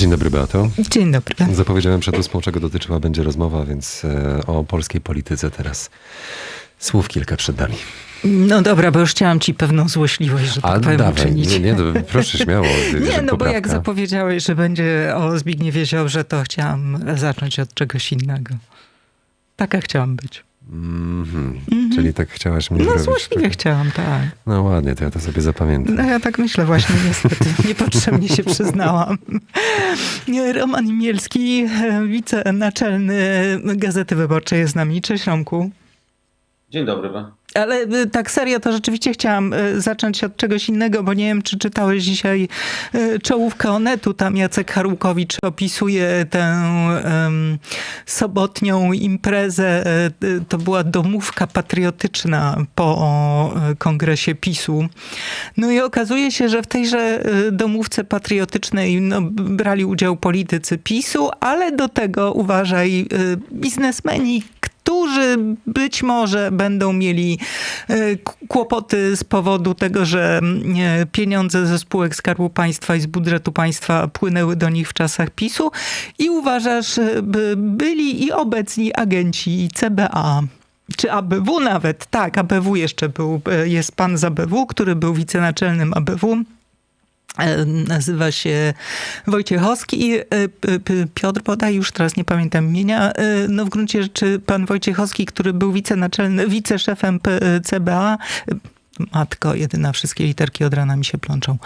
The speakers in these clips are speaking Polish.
Dzień dobry, Beato. Dzień dobry. Zapowiedziałem przed ósmą, czego dotyczyła będzie rozmowa, więc e, o polskiej polityce teraz słów kilka przed nami. No dobra, bo już chciałam ci pewną złośliwość, że tak A powiem, dawaj, uczynić. nie, nie, no, proszę śmiało. Nie, no bo jak poprawka. zapowiedziałeś, że będzie o Zbigniewie Ziobrze, to chciałam zacząć od czegoś innego. Taka chciałam być. Mhm. Czyli tak chciałaś mnie No zrobić. złośliwie chciałam, tak. No ładnie, to ja to sobie zapamiętam. No ja tak myślę właśnie, niestety. Niepotrzebnie się przyznałam. Roman Imielski, wicenaczelny Gazety Wyborczej jest z nami. Cześć Romku. Dzień dobry. Ale y, tak serio, to rzeczywiście chciałam y, zacząć od czegoś innego, bo nie wiem, czy czytałeś dzisiaj y, czołówkę Onetu. Tam Jacek Harłkowicz opisuje tę em, sobotnią imprezę. Y, To była domówka patriotyczna po kongresie PiSu. No i okazuje się, że w tejże domówce patriotycznej no, brali udział politycy PiSu, ale do tego uważaj, biznesmeni, którzy być może będą mieli e, kłopoty z powodu tego, że mm, e, pieniądze ze spółek Skarbu Państwa i z budżetu państwa płynęły do nich w czasach PiSu i uważasz, e, by byli i obecni agenci CBA. Czy ABW nawet? Tak, ABW jeszcze był, jest pan z ABW, który był wicenaczelnym ABW. E, Nazywa się Wojciechowski. e, P- P- Piotr bodaj, już teraz nie pamiętam imienia. E, No w gruncie rzeczy pan Wojciechowski, który był wicenaczelny, wiceszefem CBA, e, Matko, jedyna, wszystkie literki od rana mi się plączą.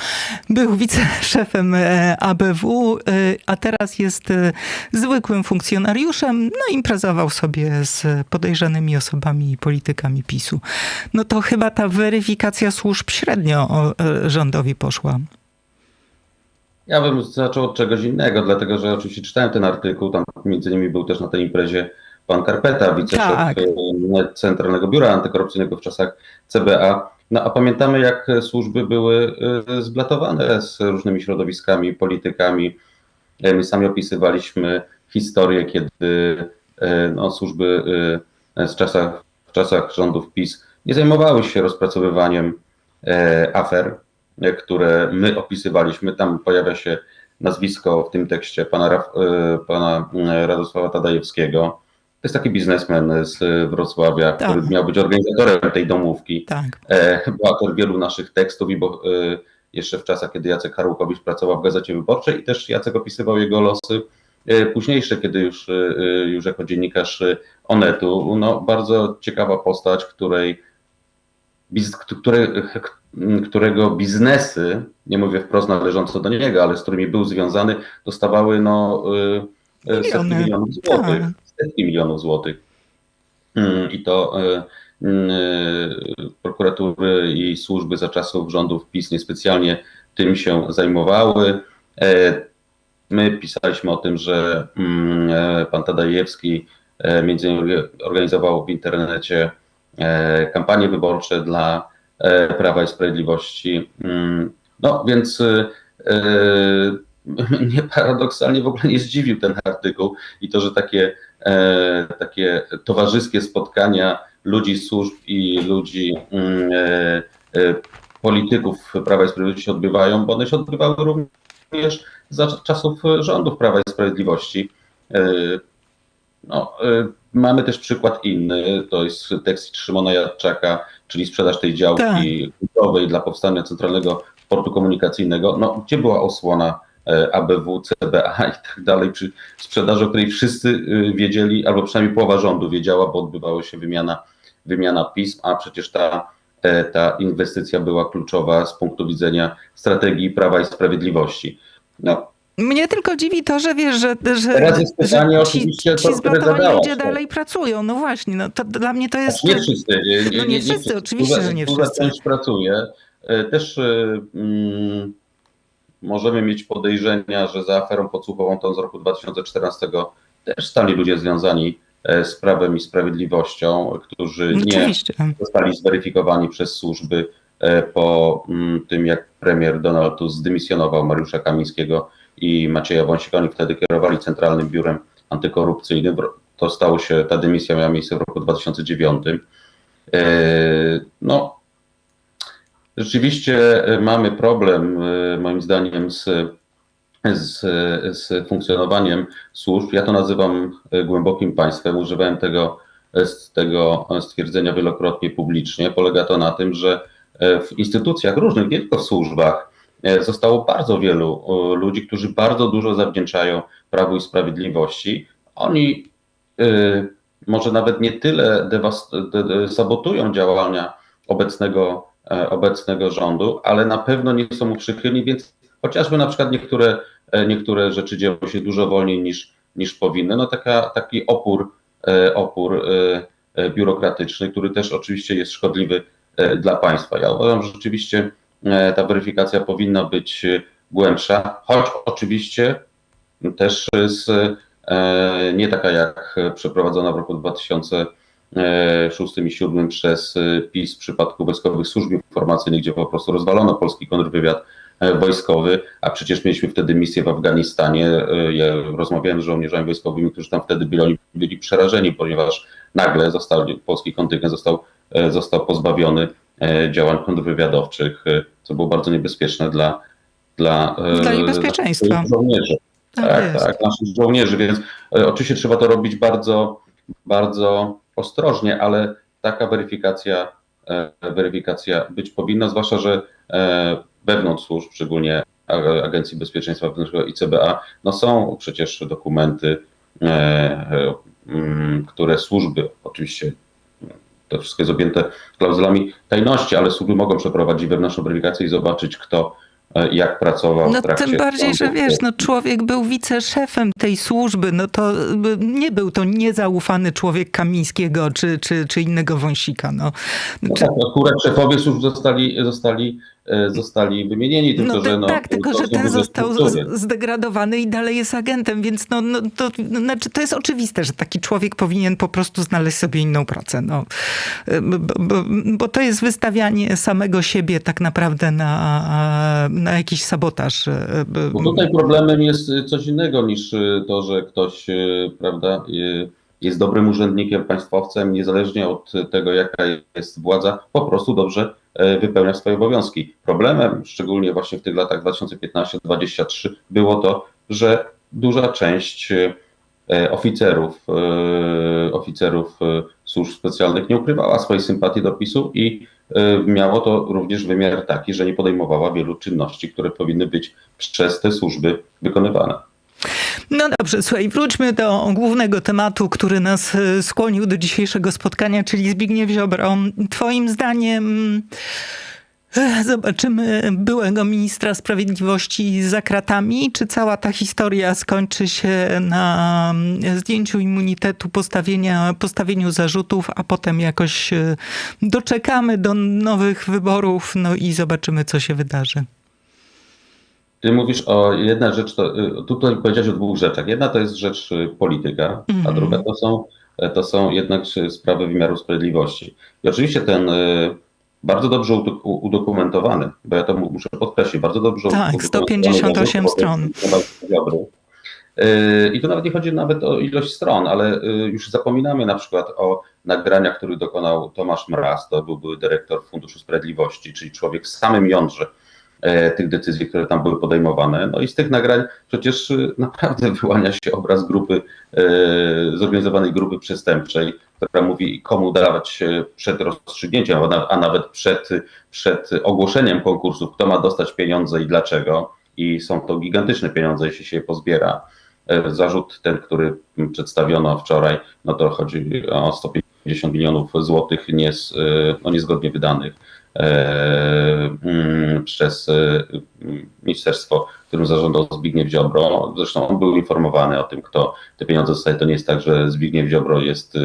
Był wiceszefem e, ABW, e, a teraz jest e, zwykłym funkcjonariuszem. No imprezował sobie z podejrzanymi osobami i politykami PiSu. No to chyba ta weryfikacja służb średnio e, rządowi poszła. Ja bym zaczął od czegoś innego, dlatego że oczywiście czytałem ten artykuł, tam między innymi był też na tej imprezie pan Karpeta, wiceszef Tak. Centralnego Biura Antykorupcyjnego w czasach CBA. No a pamiętamy, jak służby były e, zblatowane z różnymi środowiskami, politykami. E, My sami opisywaliśmy historię, kiedy no, służby z czasach, w czasach rządów PiS nie zajmowały się rozpracowywaniem afer, które my opisywaliśmy. Tam pojawia się nazwisko w tym tekście pana, e, pana e, Radosława Tadajewskiego. To jest taki biznesmen z Wrocławia, Tak. który miał być organizatorem tej domówki. Tak. E, Był autor wielu naszych tekstów i bo, e, jeszcze w czasach, kiedy Jacek Harłkowicz pracował w Gazecie Wyborczej i też Jacek opisywał jego losy e, późniejsze, kiedy już, e, już jako dziennikarz e, Onetu. No, bardzo ciekawa postać, której, biz, który, którego biznesy, nie mówię wprost należące do niego, ale z którymi był związany, dostawały no, e, setki Miliony. milionów złotych. Tak. Setki milionów złotych. Mm, I to e, mm, prokuratury i służby za czasów rządów PiS niespecjalnie tym się zajmowały. E, My pisaliśmy o tym, że mm, e, pan Tadajewski e, między innymi organizował w internecie kampanie wyborcze dla e, Prawa i Sprawiedliwości. Mm, No więc e, e, mnie paradoksalnie w ogóle nie zdziwił ten artykuł i to, że takie, e, takie towarzyskie spotkania ludzi służb i ludzi mm, e, e, polityków Prawa i Sprawiedliwości się odbywają, bo one się odbywały również za czasów rządów Prawa i Sprawiedliwości. E, No, e, mamy też przykład inny, to jest tekst Szymona Jadczaka, czyli sprzedaż tej działki kluczowej dla powstania Centralnego Portu Komunikacyjnego. No, gdzie była osłona e, ABW, CBA i tak dalej, przy sprzedaży, o której wszyscy e, wiedzieli, albo przynajmniej połowa rządu wiedziała, bo odbywała się wymiana, wymiana pism, a przecież ta, e, ta inwestycja była kluczowa z punktu widzenia strategii Prawa i Sprawiedliwości. No, Mnie tylko dziwi to, że wiesz, że, że, Teraz jest pytanie że oczywiście, ci to, zadałaś, ludzie tak. dalej pracują. No właśnie, no to dla mnie to jest... Znaczy nie wszyscy. Nie, No nie wszyscy, oczywiście, duża, że nie wszyscy. część pracuje. E, Też e, mm, możemy mieć podejrzenia, że za aferą podsłuchową tą z roku 2014 też stali ludzie związani e, z Prawem i Sprawiedliwością, którzy nie Oczywiście. zostali zweryfikowani przez służby po mm, tym, jak premier Donald Tusk zdymisjonował Mariusza Kamińskiego i Macieja Wąsika. Oni wtedy kierowali Centralnym Biurem Antykorupcyjnym. To stało się, ta dymisja miała miejsce w roku 2009. E, No, rzeczywiście e, mamy problem, e, moim zdaniem, z z, z funkcjonowaniem służb. Ja to nazywam głębokim państwem. Używałem tego, tego stwierdzenia wielokrotnie publicznie. Polega to na tym, że w instytucjach różnych, nie tylko w służbach, zostało bardzo wielu e, ludzi, którzy bardzo dużo zawdzięczają Prawu i Sprawiedliwości. Oni e, może nawet nie tyle sabotują działania obecnego, e, obecnego rządu, ale na pewno nie są mu przychylni, więc chociażby na przykład niektóre, e, niektóre rzeczy dzieją się dużo wolniej niż, niż powinny. No taka, taki opór, e, opór e, e, biurokratyczny, który też oczywiście jest szkodliwy e, dla państwa. Ja uważam, że rzeczywiście e, ta weryfikacja powinna być e, głębsza, choć oczywiście też z, e, nie taka jak przeprowadzona w roku 2006 i 2007 przez e, PiS w przypadku wojskowych służb informacyjnych, gdzie po prostu rozwalono polski kontrwywiad e, wojskowy, a przecież mieliśmy wtedy misję w Afganistanie. E, Ja rozmawiałem z żołnierzami wojskowymi, którzy tam wtedy byli, byli przerażeni, ponieważ nagle został, polski kontyngent został, e, został pozbawiony e, działań kontrwywiadowczych, e, co było bardzo niebezpieczne dla, dla, e, Dla bezpieczeństwa. żołnierzy. Tak Tak, tak, naszych żołnierzy, więc e, oczywiście trzeba to robić bardzo, bardzo ostrożnie, ale taka weryfikacja, e, weryfikacja być powinna, zwłaszcza, że e, wewnątrz służb, szczególnie Agencji Bezpieczeństwa Wewnętrznego i CBA, no są przecież dokumenty, e, e, które służby, oczywiście to wszystko jest objęte klauzulami tajności, ale służby mogą przeprowadzić wewnętrzną weryfikację i zobaczyć, kto e, jak pracował No w trakcie tym bardziej, że wiesz, no człowiek był wiceszefem tej służby, no to nie był to niezaufany człowiek Kamińskiego czy, czy, czy innego wąsika, no. No Czy, tak, akurat szefowie służb zostali, zostali, zostali wymienieni, tylko no że no, tak, tylko że ten został struktury. zdegradowany i dalej jest agentem, więc no, no to, no, znaczy, to jest oczywiste, że taki człowiek powinien po prostu znaleźć sobie inną pracę, no. Bo, bo, bo to jest wystawianie samego siebie tak naprawdę na, na jakiś sabotaż. y, Bo tutaj problemem jest coś innego niż to, że ktoś, prawda, jest dobrym urzędnikiem, państwowcem, niezależnie od tego, jaka jest władza, po prostu dobrze e, wypełnia swoje obowiązki. Problemem, szczególnie właśnie w tych latach 2015-2023, było to, że duża część e, oficerów, e, oficerów służb specjalnych nie ukrywała swojej sympatii do PiSu i miało to również wymiar taki, że nie podejmowała wielu czynności, które powinny być przez te służby wykonywane. No dobrze, słuchaj, wróćmy do głównego tematu, który nas e, skłonił do dzisiejszego spotkania, czyli Zbigniew Ziobro. Twoim zdaniem e, zobaczymy byłego ministra sprawiedliwości za kratami, czy cała ta historia skończy się na mm, zdjęciu immunitetu, postawienia, postawieniu zarzutów, a potem jakoś e, doczekamy do nowych wyborów, no i zobaczymy, co się wydarzy. Ty mówisz o jedna rzecz, to, y, tutaj powiedziałeś o dwóch rzeczach. Jedna to jest rzecz y, polityka, a Mhm. druga to są, to są jednak y, sprawy wymiaru sprawiedliwości. I oczywiście ten bardzo dobrze udokumentowany, bo ja to mu- muszę podkreślić, bardzo dobrze Tak, udokumentowany 158 zarzut stron. I tu nawet nie chodzi nawet o ilość stron, ale już zapominamy na przykład o nagraniach, których dokonał Tomasz Mraz, to był były dyrektor Funduszu Sprawiedliwości, czyli człowiek w samym jądrze e, tych decyzji, które tam były podejmowane. No i z tych nagrań przecież y, naprawdę wyłania się obraz grupy, e, zorganizowanej grupy przestępczej, która mówi komu dawać e, przed rozstrzygnięciem, a na- a nawet przed, przed ogłoszeniem konkursów, kto ma dostać pieniądze i dlaczego. I są to gigantyczne pieniądze, jeśli się je pozbiera. E, Zarzut ten, który przedstawiono wczoraj, no to chodzi o 150 milionów złotych nie, z- e, no niezgodnie wydanych e, przez e, mm, ministerstwo, którym zarządzał Zbigniew Ziobro. Zresztą on był informowany o tym, kto te pieniądze dostaje. To nie jest tak, że Zbigniew Ziobro jest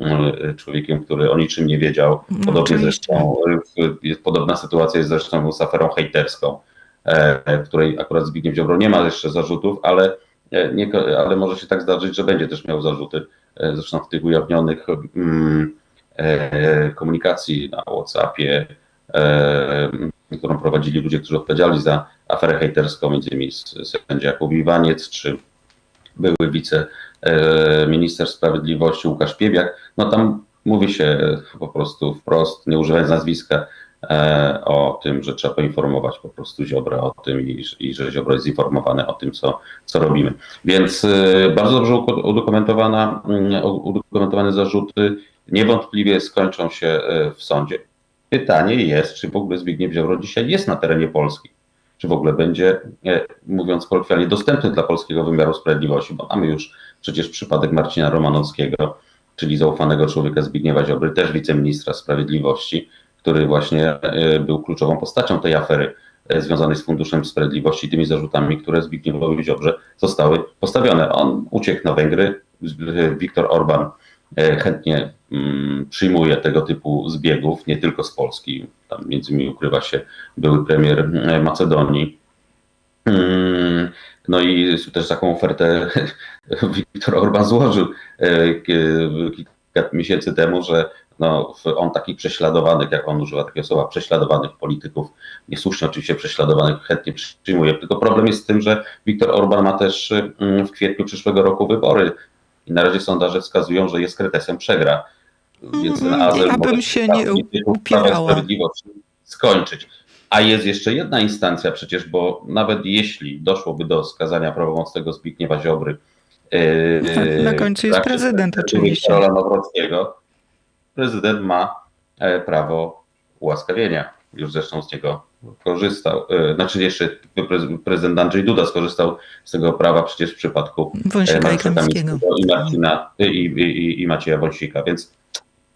e, człowiekiem, który o niczym nie wiedział. No, Podobnie oczywiście. zresztą, e, jest, podobna sytuacja jest zresztą z aferą hejterską, e, w której akurat Zbigniew Ziobro nie ma jeszcze zarzutów, ale, e, nie, ale może się tak zdarzyć, że będzie też miał zarzuty. E, Zresztą w tych ujawnionych mm, e, komunikacji na WhatsAppie, e, którą prowadzili ludzie, którzy odpowiedzialni za aferę hejterską, między innymi sędzia Jakub Iwaniec, czy były wiceminister sprawiedliwości Łukasz Piebiak, no tam mówi się po prostu wprost, nie używając nazwiska, e, o tym, że trzeba poinformować po prostu Ziobrę o tym i, i że Ziobro jest zinformowany o tym, co, co robimy. Więc e, bardzo dobrze udokumentowana, mm, udokumentowane zarzuty niewątpliwie skończą się e, w sądzie. Pytanie jest, czy w ogóle Zbigniew Ziobro dzisiaj jest na terenie Polski? Czy w ogóle będzie, e, mówiąc kolokwialnie, dostępny dla polskiego wymiaru sprawiedliwości? Bo mamy już przecież przypadek Marcina Romanowskiego, czyli zaufanego człowieka Zbigniewa Ziobry, też wiceministra sprawiedliwości, który właśnie e, był kluczową postacią tej afery e, związanej z Funduszem Sprawiedliwości i tymi zarzutami, które Zbigniewowi Ziobrze zostały postawione. On uciekł na Węgry, Viktor Orban chętnie przyjmuje tego typu zbiegów, nie tylko z Polski. Tam między innymi ukrywa się były premier Macedonii. Mm, No i też taką ofertę Viktor Orban złożył e, ki- kilka miesięcy temu, że no, on takich prześladowanych, jak on używa takiego słowa, prześladowanych polityków, niesłusznie oczywiście prześladowanych, chętnie przyjmuje. Tylko problem jest z tym, że Viktor Orban ma też mm, w kwietniu przyszłego roku wybory i na razie sondaże wskazują, że jest kretesem przegra. Więc Mhm, azyl ja bym się tam nie upierała. Skończyć. A jest jeszcze jedna instancja przecież, bo nawet jeśli doszłoby do skazania prawomocnego Zbigniewa Ziobry, yy, Na końcu jest prezydent oczywiście. Karola Nawrockiego, prezydent ma e, prawo ułaskawienia. Już zresztą z niego korzystał. E, Znaczy jeszcze prez- prezydent Andrzej Duda skorzystał z tego prawa przecież w przypadku e, Wąsika i i Marcina i, i, i Macieja Wąsika, więc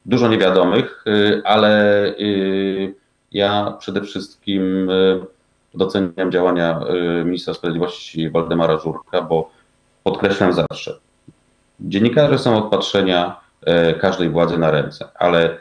dużo niewiadomych, y, ale y, ja przede wszystkim y, doceniam działania ministra sprawiedliwości Waldemara Żurka, bo podkreślam zawsze, dziennikarze są od patrzenia e, każdej władzy na ręce, ale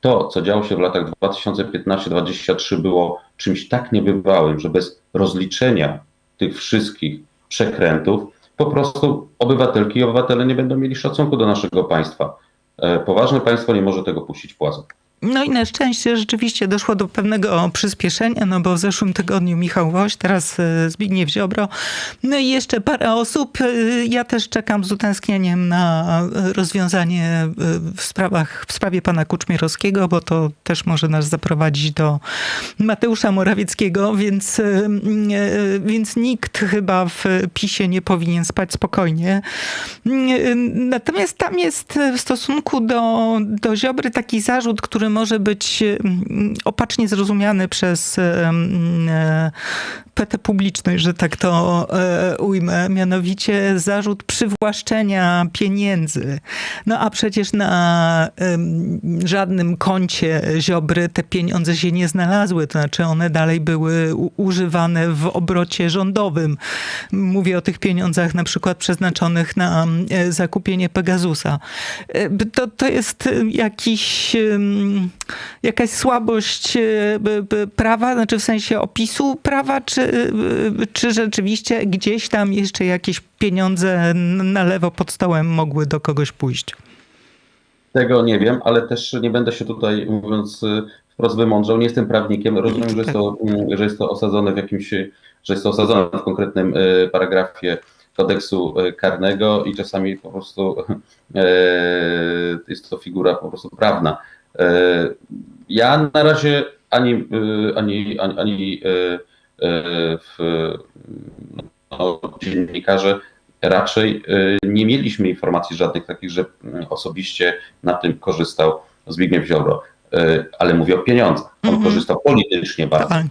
to, co działo się w latach 2015-2023 było czymś tak niebywałym, że bez rozliczenia tych wszystkich przekrętów po prostu obywatelki i obywatele nie będą mieli szacunku do naszego państwa. E, Poważne państwo nie może tego puścić płazem. No i na szczęście rzeczywiście doszło do pewnego przyspieszenia, no bo w zeszłym tygodniu Michał Woś, teraz e, Zbigniew Ziobro, no i jeszcze parę osób. E, Ja też czekam z utęsknieniem na e, rozwiązanie w sprawach, w sprawie pana Kuczmierowskiego, bo to też może nas zaprowadzić do Mateusza Morawieckiego, więc, więc nikt chyba w PiSie nie powinien spać spokojnie. Natomiast tam jest w stosunku do, do Ziobry taki zarzut, który może być mm, opacznie zrozumiany przez e, PT publiczność, że tak to e, ujmę, mianowicie zarzut przywłaszczenia pieniędzy. No a przecież na żadnym koncie Ziobry te pieniądze się nie znalazły, to znaczy one dalej były używane w obrocie rządowym. Mówię o tych pieniądzach na przykład przeznaczonych na e, zakupienie Pegasusa. To, to jest jakiś, jakaś słabość e, prawa, znaczy w sensie opisu prawa, czy, e, czy rzeczywiście gdzieś tam jeszcze jakieś pieniądze na lewo pod stołem mogły do kogoś pójść? Tego nie wiem, ale też nie będę się tutaj, mówiąc y, wprost wymądrzał, nie jestem prawnikiem. Rozumiem, że jest to, mm, że jest to osadzone w jakimś, że jest to osadzone w konkretnym paragrafie kodeksu karnego i czasami po prostu e, jest to figura po prostu prawna. E, Ja na razie ani, y, ani, ani, ani y, w, no, dziennikarze raczej nie mieliśmy informacji żadnych takich, że mm, osobiście na tym korzystał Zbigniew Ziobro. Ale mówię o pieniądzach. On Mhm. korzystał politycznie bardzo. Tak.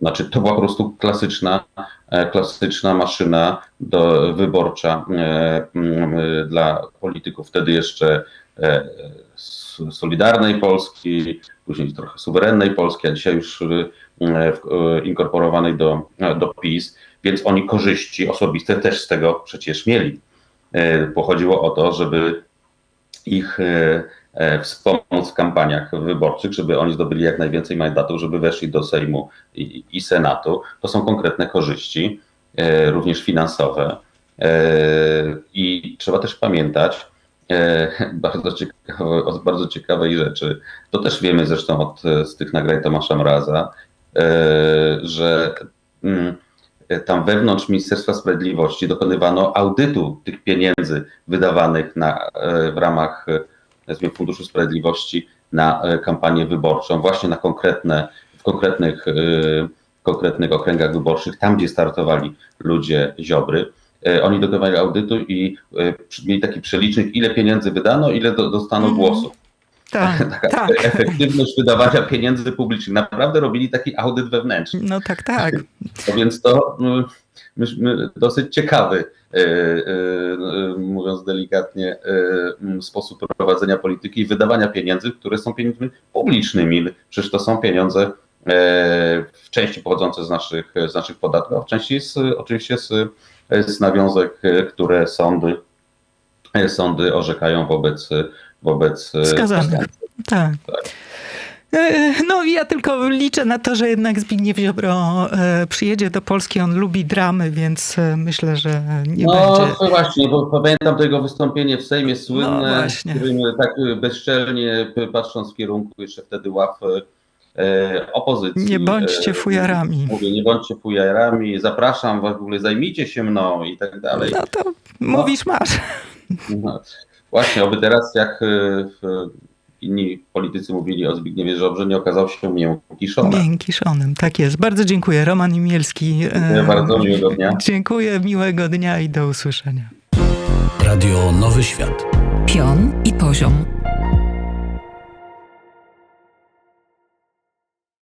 Znaczy, to była po prostu klasyczna, e, klasyczna maszyna do, wyborcza e, mm, e, dla polityków wtedy jeszcze e, Solidarnej Polski, później trochę suwerennej Polski, a dzisiaj już e, w- e, inkorporowanej do, e, do PiS, więc oni korzyści osobiste też z tego przecież mieli. E, Pochodziło o to, żeby ich e, e, wspomóc w kampaniach wyborczych, żeby oni zdobyli jak najwięcej mandatów, żeby weszli do Sejmu i, i Senatu. To są konkretne korzyści, e, również finansowe. E, I trzeba też pamiętać e, bardzo, ciekawe, o bardzo ciekawej rzeczy. To też wiemy zresztą od, e, z tych nagrań Tomasza Mraza, e, że mm, e, tam wewnątrz Ministerstwa Sprawiedliwości dokonywano audytu tych pieniędzy wydawanych na, e, w ramach e, Funduszu Sprawiedliwości na e, kampanię wyborczą, właśnie na konkretne, w konkretnych, e, konkretnych okręgach wyborczych, tam gdzie startowali ludzie Ziobry. E, Oni dokonali audytu i e, mieli taki przelicznik, ile pieniędzy wydano, ile do, dostano Mhm. głosów. Tak, Taka tak. efektywność wydawania pieniędzy publicznych. Naprawdę robili taki audyt wewnętrzny. No tak, tak. No więc to mm, myśmy dosyć ciekawy, e, e, mówiąc delikatnie, m, sposób prowadzenia polityki i wydawania pieniędzy, które są pieniędzmi publicznymi. Przecież to są pieniądze w części pochodzące z naszych, z naszych podatków, a w części z, oczywiście z, z nawiązek, e, które sądy, e, sądy orzekają wobec, wobec e, Skazanych. Tak. Tak. No i ja tylko liczę na to, że jednak Zbigniew Ziobro przyjedzie do Polski. On lubi dramy, więc myślę, że nie no będzie. to właśnie, bo pamiętam to jego wystąpienie w Sejmie No słynne, w którym tak bezczelnie patrząc w kierunku jeszcze wtedy ław opozycji. Nie bądźcie e, fujarami. Mówię, nie bądźcie fujarami, zapraszam was w ogóle, zajmijcie się mną i tak dalej. No to mówisz, masz. No, właśnie, oby teraz jak e, inni politycy mówili o Zbigniewie Żobrze, nie okazał się miękkiszonem. Miękkiszonem, tak jest. Bardzo dziękuję. Roman Imielski. e, Dziękuję bardzo, miłego dnia. Dziękuję, miłego dnia i do usłyszenia. Radio Nowy Świat. Pion i poziom.